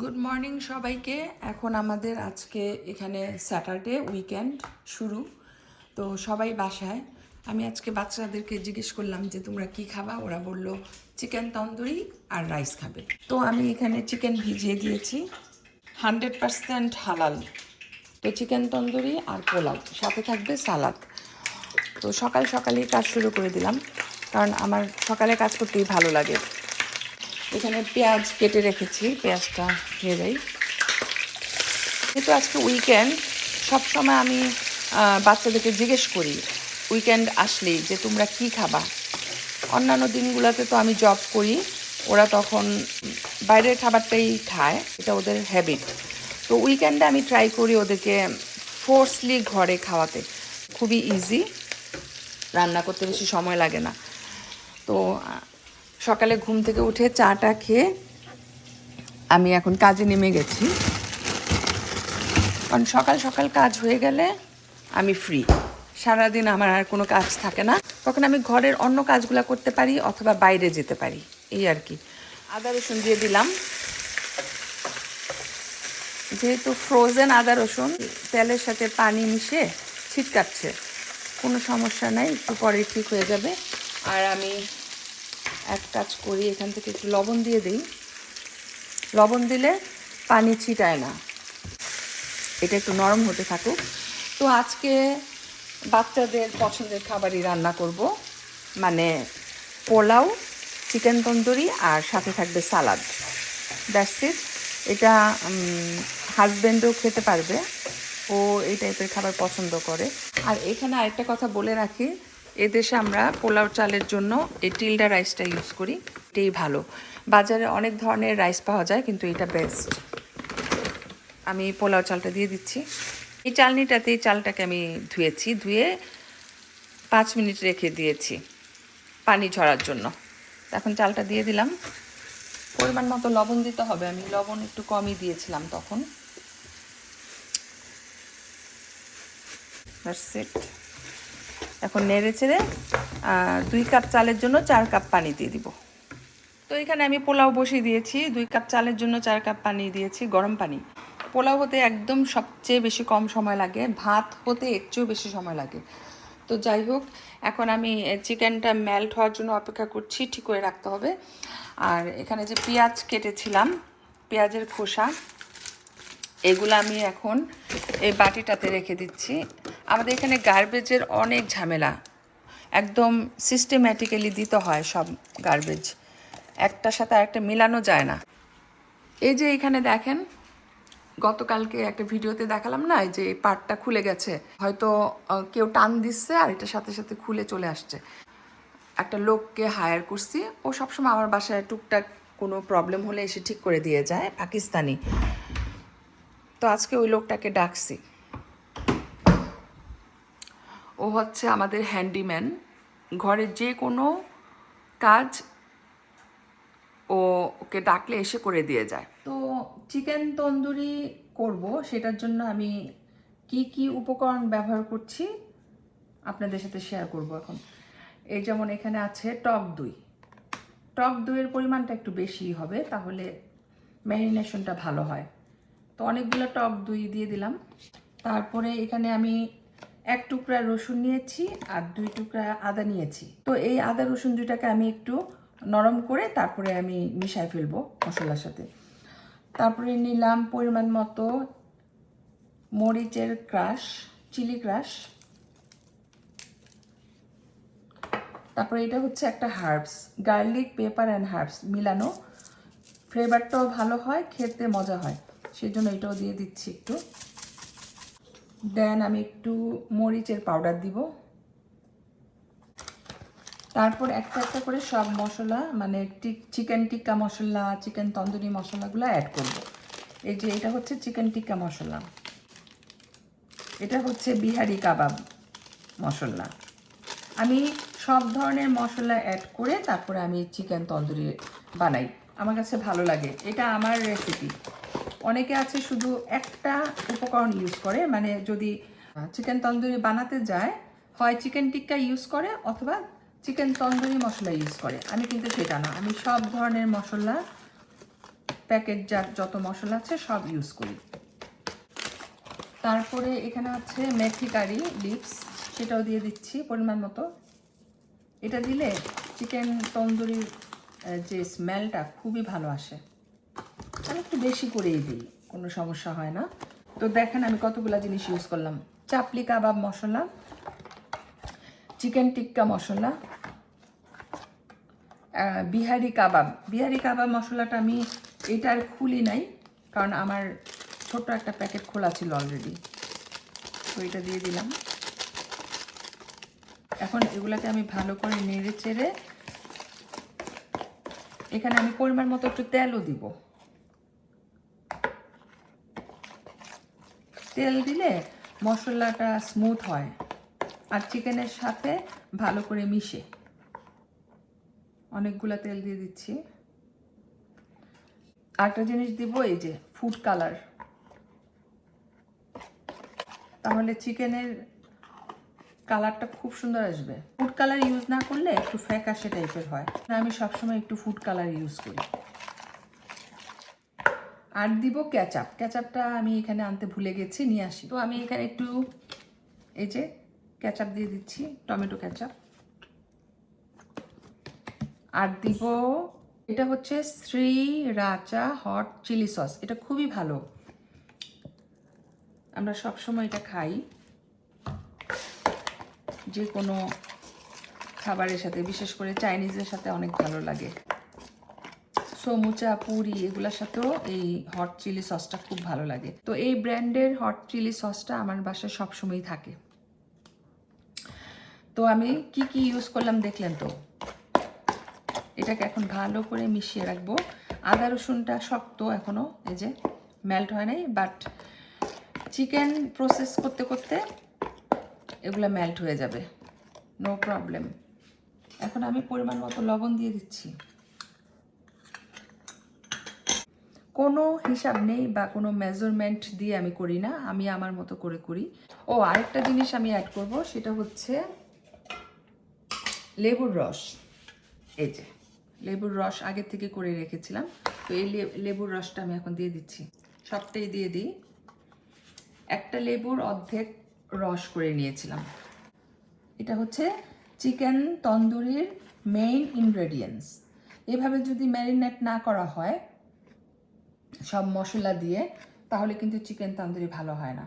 Good morning সবাইকে। এখন আমাদের আজকে এখানে স্যাটারডে উইকেন্ড শুরু। তো সবাই বাসায়। আমি আজকে বাচ্চাদেরকে জিজ্ঞেস করলাম যে, তোমরা কি খাবা? ওরা বলল, চিকেন তন্দুরি আর রাইস খাবে। তো আমি এখানে চিকেন ভিজিয়ে দিয়েছি। হান্ড্রেড পারসেন্ট হালাল। তো চিকেন তন্দুরি আর পোলাও, সাথে থাকবে সালাদ। তো সকাল সকালেই কাজ শুরু করে দিলাম। কারণ আমার সকালে কাজ করতেই ভালো লাগে। এখানে পেঁয়াজ কেটে রেখেছি, পেঁয়াজটা দেই। যেহেতু আজকে উইকেন্ড সবসময় আমি বাচ্চাদেরকে জিজ্ঞেস করি উইকেন্ড আসলেই যে তোমরা কি খাবা? অন্যান্য দিনগুলোতে তো আমি জব করি, ওরা তখন বাইরের খাবারটাই খায়, এটা ওদের হ্যাবিট তো উইকেন্ডে আমি ট্রাই করি ওদেরকে ফোর্সলি ঘরে খাওয়াতে। খুবই ইজি রান্না করতে বেশি সময় লাগে না। তো সকালে ঘুম থেকে উঠে চাটা খেয়ে আমি এখন কাজে নেমে গেছি। কারণ সকাল সকাল কাজ হয়ে গেলে আমি ফ্রি সারাদিন আমার আর কোনো কাজ থাকে না। তখন আমি ঘরের অন্য কাজগুলো করতে পারি অথবা বাইরে যেতে পারি, এই আর কি। আদা রসুন দিয়ে দিলাম। যেহেতু ফ্রোজেন আদা রসুন, তেলের সাথে পানি মিশে ছিটকাচ্ছে। কোনো সমস্যা নাই, একটু পরে ঠিক হয়ে যাবে। আর আমি এক কাজ করি, এখান থেকে একটু লবণ দিয়ে দিই। লবণ দিলে পানি ছিটায় না। এটা একটু নরম হতে থাকুক। তো আজকে বাচ্চাদের পছন্দের খাবারই রান্না করব। মানে পোলাও, চিকেন তন্দুরি আর সাথে থাকবে সালাদ। দ্যাটস এটা হাজব্যান্ডও খেতে পারবে। ও এই টাইপের খাবার পছন্দ করে। আর এখানে আরেকটা কথা বলে রাখি। এদেশে আমরা পোলাও চালের জন্য এই টিলডা রাইসটা ইউজ করি। এটাই ভালো। বাজারে অনেক ধরনের রাইস পাওয়া যায়, কিন্তু এটা বেস্ট আমি পোলাও চালটা দিয়ে দিচ্ছি। এই চালনিটাতে এই চালটাকে আমি ধুয়েছি। ধুয়ে পাঁচ মিনিট রেখে দিয়েছি পানি ঝরার জন্য। এখন চালটা দিয়ে দিলাম। পরিমাণ মতো লবণ দিতে হবে। আমি লবণ একটু কমই দিয়েছিলাম তখন। That's. এখন নেড়ে আহ, দুই কাপ চালের জন্য চার কাপ পানি দিয়ে দিব। তো এখানে আমি পোলাও বসিয়ে দিয়েছি। দুই কাপ চালের জন্য চার কাপ পানি দিয়েছি গরম পানি। পোলাও হতে একদম সবচেয়ে বেশি কম সময় লাগে ভাত হতে চেয়েও বেশি সময় লাগে। তো যাই হোক এখন আমি চিকেনটা মেল্ট হওয়ার জন্য অপেক্ষা করছি ঠিক করে রাখতে হবে। আর এখানে যে পেঁয়াজ কেটেছিলাম পেঁয়াজের খোসা এগুলো আমি এখন এই বাটিটাতে রেখে দিচ্ছি। আমাদের এখানে গার্বেজের অনেক ঝামেলা। একদম সিস্টেম্যাটিক্যালি দিতে হয় সব গার্বেজ একটার সাথে আরেকটা মেলানো যায় না। এই যে এখানে দেখেন, গতকালকে একটা ভিডিওতে দেখালাম না যে এই পার্টটা খুলে গেছে। হয়তো কেউ টান দিচ্ছে আর এটার সাথে সাথে খুলে চলে আসছে। একটা লোককে হায়ার করছি। ও সবসময় আমার বাসায় টুকটাক কোনো প্রবলেম হলে এসে ঠিক করে দিয়ে যায়, পাকিস্তানি। তো আজকে ওই লোকটাকে ডাকছি। ও হচ্ছে আমাদের হ্যান্ডিম্যান ঘরের যে কোনো কাজ ও ওকে ডাকলে এসে করে দিয়ে যায়। তো চিকেন তন্দুরি করব, সেটার জন্য আমি কি কি উপকরণ ব্যবহার করছি আপনাদের সাথে শেয়ার করব এখন। এই যেমন এখানে আছে টক দই। টক দইয়ের পরিমাণটা একটু বেশি হবে, তাহলে ম্যারিনেশনটা ভালো হয়। তো অনেকগুলো টক দই দিয়ে দিলাম। তারপরে এখানে আমি এক টুকরা রসুন নিয়েছি আর দুই টুকরা আদা নিয়েছি। তো এই আদা রসুন দুইটাকে আমি একটু নরম করে তারপরে আমি মিশাই ফেলব মশলার সাথে। তারপরে নিলাম পরিমাণ মতো মরিচের ক্রাশ, চিলি ক্রাশ। তারপরে এটা হচ্ছে একটা herbs, garlic, pepper and herbs মিলানো। ফ্লেভারটাও ভালো হয়, খেতে মজা হয়। সেই জন্য এটাও দিয়ে দিচ্ছি একটু। দেন আমি একটু মরিচের পাউডার দিব। তারপর একটা একটা করে সব মশলা মানে চিকেন টিক্কা মশলা চিকেন তন্দুরি মশলাগুলো অ্যাড করব। এই যে এটা হচ্ছে চিকেন টিক্কা মশলা। এটা হচ্ছে বিহারি কাবাব মশলা। আমি সব ধরনের মশলা অ্যাড করে তারপরে আমি চিকেন তন্দুরি বানাই। আমার কাছে ভালো লাগে। এটা আমার রেসিপি অনেকে আছে শুধু একটা উপকরণ ইউজ করে মানে যদি চিকেন তন্দুরি বানাতে যায়, হয় চিকেন টিক্কা ইউজ করে অথবা চিকেন তন্দুরি মশলা ইউজ করে। আমি কিন্তু সেটা না, আমি সব ধরনের মশলা প্যাকেট যার যত মশলা আছে সব ইউজ করি। তারপরে এখানে আছে মেথি কারি, লিপস, সেটাও দিয়ে দিচ্ছি পরিমাণ মতো। এটা দিলে চিকেন তন্দুরির যে স্মেলটা খুবই ভালো আসে। আমি একটু বেশি করেই দিই, কোনো সমস্যা হয় না। তো দেখেন আমি কতগুলো জিনিস ইউজ করলাম। চাপলি কাবাব মশলা, চিকেন টিক্কা মশলা বিহারি কাবাব। বিহারি কাবাব মশলাটা আমি এটা আর খুলি নাই, কারণ আমার ছোট্ট একটা প্যাকেট খোলা ছিল অলরেডি তো এটা দিয়ে দিলাম। এখন এগুলাকে আমি ভালো করে নেড়ে চেড়ে এখানে আমি পরিমাণ মতো একটু তেলও দিব। তেল দিলে মশলাটা স্মুথ হয় আর চিকেনের সাথে ভালো করে মিশে। অনেকগুলা তেল দিয়ে দিচ্ছি। আরেকটা জিনিস দিব, এই যে ফুড কালার তাহলে চিকেনের কালারটা খুব সুন্দর আসবে। ফুড কালার ইউজ না করলে একটু ফ্যাকাশে টাইপের হয়। আমি সবসময় একটু ফুড কালার ইউজ করি। আর দিব ক্যাচাপ ক্যাচাপটা আমি এখানে আনতে ভুলে গেছি, নিয়ে আসি। তো আমি এখানে একটু এই যে ক্যাচাপ দিয়ে দিচ্ছি, টমেটো ক্যাচাপ আর দিব, এটা হচ্ছে শ্রী রাচা হট চিলি সস এটা খুবই ভালো। আমরা সবসময় এটা খাই। যে কোনো খাবারের সাথে, বিশেষ করে চাইনিজের সাথে অনেক ভালো লাগে। সমুচা পুরি এগুলোর সাথেও এই হট চিলি সসটা খুব ভালো লাগে। তো এই ব্র্যান্ডের হট চিলি সসটা আমার বাসায় সবসময়ই থাকে। তো আমি কি কি ইউজ করলাম দেখলেন তো? এটাকে এখন ভালো করে মিশিয়ে রাখব। আদা রসুনটা শক্ত এখনও এই যে মেল্ট হয় নাই বাট চিকেন প্রসেস করতে করতে এগুলো মেল্ট হয়ে যাবে। নো প্রবলেম এখন আমি পরিমাণ মতো লবণ দিয়ে দিচ্ছি। কোনো হিসাব নেই বা কোনো মেজারমেন্ট দিয়ে আমি করি না, আমি আমার মতো করে করি। ও, আরেকটা জিনিস আমি অ্যাড করব, সেটা হচ্ছে লেবুর রস। এই যে, লেবুর রস আগে থেকে করে রেখেছিলাম, তো এই লেবুর রসটা আমি এখন দিয়ে দিচ্ছি। সবটাই দিয়ে দিই। একটা লেবুর অর্ধেক রস করে নিয়েছিলাম। এটা হচ্ছে চিকেন তন্দুরির মেইন ইনগ্রেডিয়েন্টস এভাবে যদি ম্যারিনেট না করা হয় সব মশলা দিয়ে, তাহলে কিন্তু চিকেন তন্দুরি ভালো হয় না।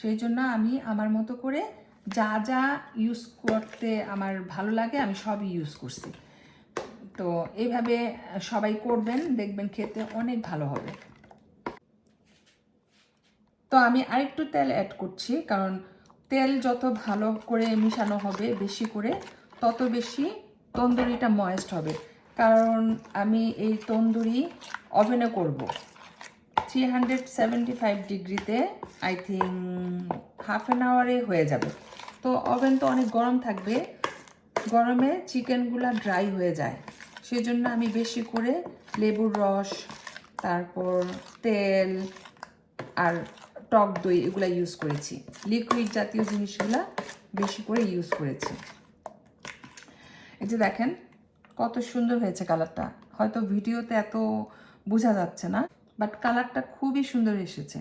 সেই জন্য আমি আমার মতো করে যা যা ইউজ করতে আমার ভালো লাগে, আমি সবই ইউজ করছি। তো এইভাবে সবাই করবেন, দেখবেন খেতে অনেক ভালো হবে। তো আমি আরেকটু তেল অ্যাড করছি, কারণ তেল যত ভালো করে মিশানো হবে, বেশি করে, তত বেশি তন্দুরিটা ময়েস্ট হবে। কারণ আমি এই তন্দুরি ওভেনে করব। থ্রি হান্ড্রেড সেভেন্টি ফাইভ ডিগ্রিতে আই থিঙ্ক হাফ অ্যান আওয়ারে হয়ে যাবে। তো ওভেন তো অনেক গরম থাকবে। গরমে চিকেনগুলো ড্রাই হয়ে যায়। সেই জন্য আমি বেশি করে লেবুর রস, তারপর তেল আর টক দই এগুলা ইউজ করেছি। লিকুইড জাতীয় জিনিসগুলা বেশি করে ইউজ করেছি। এই যে দেখেন, কত সুন্দর হয়েছে কালারটা হয়তো ভিডিওতে এত বোঝা যাচ্ছে না। বাট কালারটা খুবই সুন্দর এসেছে।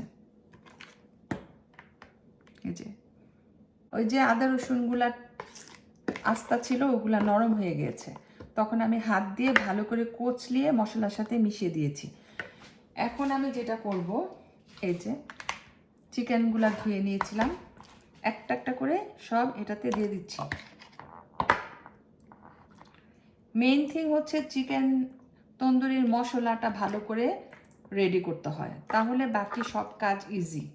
এই যে, ওই যে আদা রসুনগুলা আস্তা ছিল, ওগুলা নরম হয়ে গিয়েছে তখন আমি হাত দিয়ে ভালো করে কোচলিয়ে মশলার সাথে মিশিয়ে দিয়েছি। এখন আমি যেটা করব, এই যে চিকেনগুলা ধুয়ে নিয়েছিলাম। একটা একটা করে সব এটাতে দিয়ে দিচ্ছি। মেইন থিং হচ্ছে চিকেন তন্দুরির মশলাটা ভালো করে রেডি করতে হয়। তাহলে বাকি সব কাজ ইজি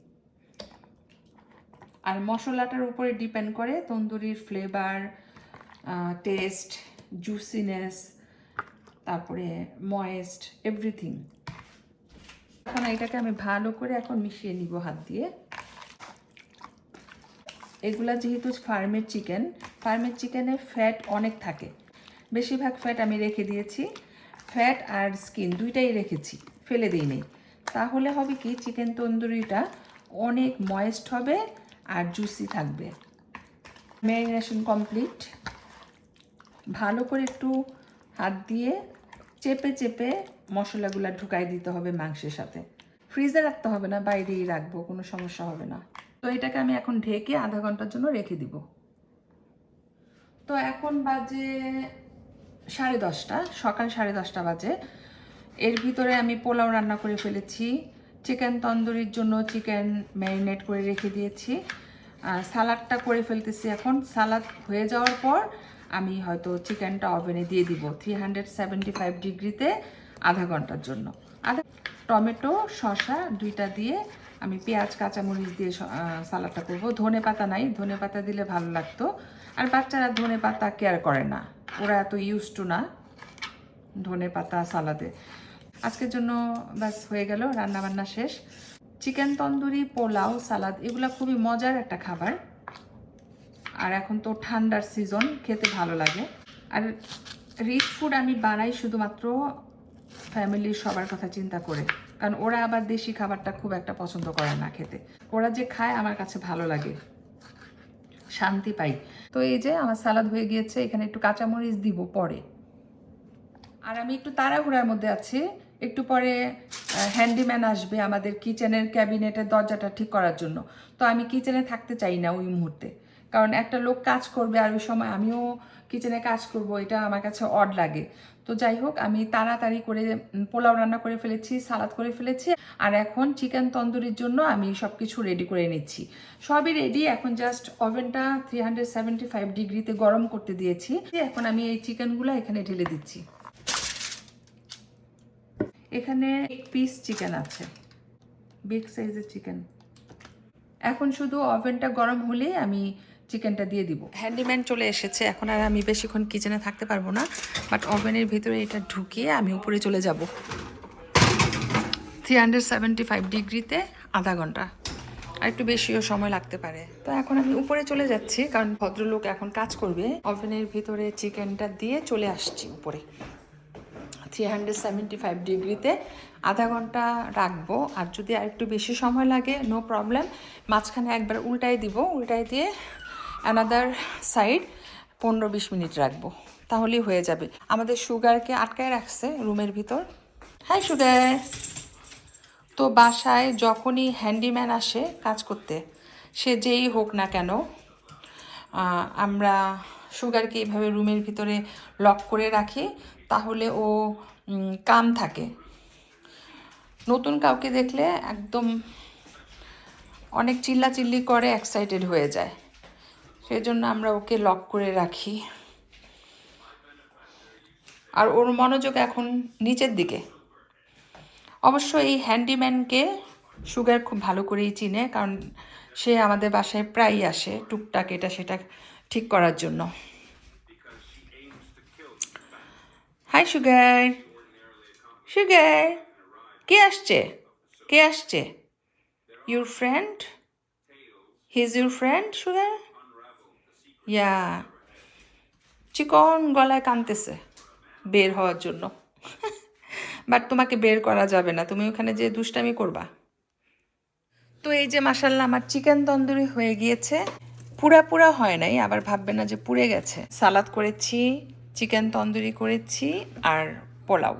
আর মশলাটার উপরে ডিপেন্ড করে তন্দুরির ফ্লেভার টেস্ট জুসিনেস তারপরে ময়েস্ট এভরিথিং এখন এটাকে আমি ভালো করে এখন মিশিয়ে নিব হাত দিয়ে। এগুলা যেহেতু ফার্মের চিকেন, ফার্মের চিকেনে ফ্যাট অনেক থাকে। বেশিরভাগ ফ্যাট আমি রেখে দিয়েছি। ফ্যাট আর স্কিন দুইটাই রেখেছি, ফেলে দিই নেই। তাহলে হবে কি, চিকেন তন্দুরিটা অনেক ময়েস্ট হবে আর জুসি থাকবে। Marination complete. ভালো করে একটু হাত দিয়ে চেপে চেপে মশলাগুলো ঢুকাই দিতে হবে মাংসের সাথে। ফ্রিজে রাখতে হবে না, বাইরেই রাখব, কোনো সমস্যা হবে না। তো এটাকে আমি এখন ঢেকে আধা ঘণ্টার জন্য রেখে দিব। তো এখন বাজে সাড়ে দশটা সকাল সাড়ে দশটা বাজে। এর ভিতরে আমি পোলাও রান্না করে ফেলেছি চিকেন তন্দুরির জন্য চিকেন ম্যারিনেট করে রেখে দিয়েছি। আর সালাডটা করে ফেলতেছি এখন। সালাদ হয়ে যাওয়ার পর আমি হয়তো চিকেনটা ওভেনে দিয়ে দিব থ্রি হান্ড্রেড সেভেন্টি ফাইভ ডিগ্রিতে আধা ঘণ্টার জন্য। আধা টমেটো শসা দুইটা দিয়ে আমি পেঁয়াজ কাঁচামরিচ দিয়ে স- আহ, সালাডটা করব। ধনে পাতা নাই ধনে পাতা দিলে ভালো লাগতো। আর বাচ্চারা ধনে পাতা কেয়ার করে না। ওরা এত ইউজ টু না। ধনে পাতা, সালাদে। আজকের জন্য ব্যাস হয়ে গেল রান্না বান্না শেষ। চিকেন তন্দুরি, পোলাও, সালাদ, এগুলো খুবই মজার একটা খাবার। আর এখন তো ঠান্ডার সিজন খেতে ভালো লাগে। আর রিচ ফুড আমি বানাই শুধুমাত্র ফ্যামিলির সবার কথা চিন্তা করে। কারণ ওরা আবার দেশি খাবারটা খুব একটা পছন্দ করে না খেতে। ওরা যে খায়, আমার কাছে ভালো লাগে। শান্তি পাই। তো এই যে আমার সালাদ হয়ে গিয়েছে, এখানে একটু কাঁচামরিচ দিব পরে। আর আমি একটু তাড়াহুড়ার মধ্যে আছি। একটু পরে হ্যান্ডিম্যান আসবে আমাদের কিচেনের ক্যাবিনেটের দরজাটা ঠিক করার জন্য। তো আমি কিচেনে থাকতে চাই না ওই মুহূর্তে। কারণ একটা লোক কাজ করবে আর ওই সময় আমিও কিচেনে কাজ করব, এটা আমার কাছে অড লাগে। তো যাই হোক, আমি তাড়াতাড়ি করে পোলাও রান্না করে ফেলেছি, সালাদ করে ফেলেছি, আর এখন চিকেন তন্দুরির জন্য আমি সব কিছু রেডি করে নিচ্ছি। সবই রেডি এখন জাস্ট ওভেনটা থ্রি হান্ড্রেড সেভেন্টি ফাইভ ডিগ্রিতে গরম করতে দিয়েছি। এখন আমি এই চিকেনগুলো এখানে ঢেলে দিচ্ছি। এখানে এক পিস চিকেন আছে। বিগ সাইজের চিকেন এখন শুধু ওভেনটা গরম হলেই আমি চিকেনটা দিয়ে দিব। হ্যান্ডিম্যান চলে এসেছে, এখন আর আমি বেশিক্ষণ কিচেনে থাকতে পারব না বাট ওভেনের ভিতরে এটা ঢুকিয়ে আমি উপরে চলে যাব। থ্রি হান্ড্রেড সেভেন্টি ফাইভ ডিগ্রিতে আধা ঘণ্টা, আর একটু বেশিও সময় লাগতে পারে। তো এখন আমি উপরে চলে যাচ্ছি, কারণ ভদ্রলোক এখন কাজ করবে। ওভেনের ভিতরে চিকেনটা দিয়ে চলে আসছি উপরে। থ্রি হান্ড্রেড সেভেন্টি ফাইভ ডিগ্রিতে আধা ঘণ্টা রাখব, আর যদি আর একটু বেশি সময় লাগে নো প্রবলেম মাঝখানে একবার উল্টাই দিব উল্টাই দিয়ে অ্যানাদার সাইড পনেরো বিশ মিনিট রাখব। তাহলেই হয়ে যাবে। আমাদের সুগারকে আটকায় রাখছে রুমের ভিতর। হ্যাঁ সুগার। তো বাসায় যখনই হ্যান্ডিম্যান আসে কাজ করতে, সে যেই হোক না কেন আমরা সুগারকে এইভাবে রুমের ভিতরে লক করে রাখি, তাহলে ও কাম থাকে। নতুন কাউকে দেখলে একদম অনেক চিল্লাচিল্লি করে এক্সাইটেড হয়ে যায়। সেই জন্য আমরা ওকে লক করে রাখি। আর ওর মনোযোগ এখন নিচের দিকে। অবশ্য এই হ্যান্ডিম্যানকে সুগার খুব ভালো করেই চিনে, কারণ সে আমাদের বাসায় প্রায়ই আসে টুকটাক এটা সেটা ঠিক করার জন্য। হাই সুগার সুগার কে আসছে? কে আসছে? Your friend he is your friend sugar ইয়া চিকন গলায় কানতেছে বের হওয়ার জন্য। বাট তোমাকে বের করা যাবে না। তুমি ওখানে যে দুষ্টামি করবা। তো এই যে মাসাল্লাহ আমার চিকেন তন্দুরি হয়ে গিয়েছে। পুরা পুরা হয় নাই, আবার ভাববে না যে পুড়ে গেছে। সালাদ করেছি, চিকেন তন্দুরি করেছি আর পোলাও।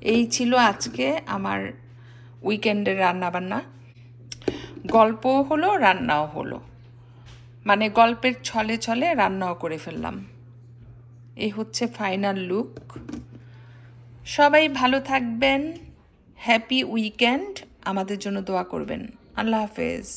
এই ছিল আজকে আমার উইকেন্ডের রান্নাবান্না। গল্পও হলো, রান্নাও হলো। মানে গল্পের ছলে ছলে রান্নাও করে ফেললাম। এই হচ্ছে ফাইনাল লুক সবাই ভালো থাকবেন। হ্যাপি উইকেন্ড আমাদের জন্য দোয়া করবেন। আল্লাহ হাফেজ।